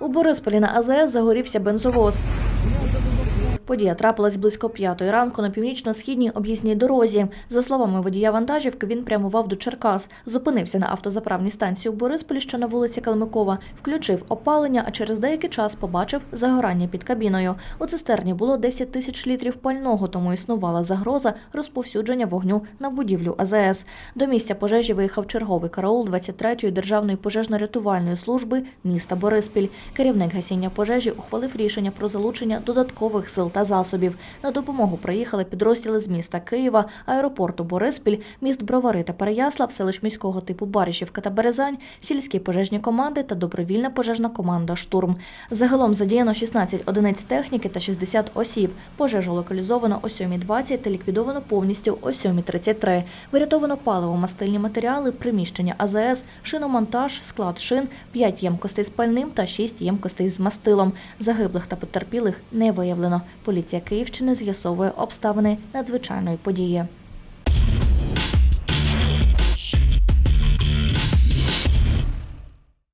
У Борисполі на АЗС загорівся бензовоз. Подія трапилась близько п'ятої ранку на північно-східній об'їзній дорозі. За словами водія вантажівки, він прямував до Черкас. Зупинився на автозаправній станції у Борисполі, що на вулиці Калмикова, включив опалення, а через деякий час побачив загорання під кабіною. У цистерні було 10 тисяч літрів пального, тому існувала загроза розповсюдження вогню на будівлю АЗС. До місця пожежі виїхав черговий караул 23-ї державної пожежно-рятувальної служби міста Бориспіль. Керівник гасіння пожежі ухвалив рішення про залучення додаткових сил та засобів. На допомогу приїхали підрозділи з міста Києва, аеропорту Бориспіль, міст Бровари та Переяслав, селищ міського типу Баришівка та Березань, сільські пожежні команди та добровільна пожежна команда Штурм. Загалом задіяно 16 одиниць техніки та 60 осіб. Пожежу локалізовано о 7.20 та ліквідовано повністю о 7.33. Вирятовано паливо, мастильні матеріали, приміщення АЗС, шиномонтаж, склад шин, 5 ємкостей з пальним та 6 ємкостей з мастилом. Загиблих та потерпілих не виявлено. Поліція Київщини з'ясовує обставини надзвичайної події.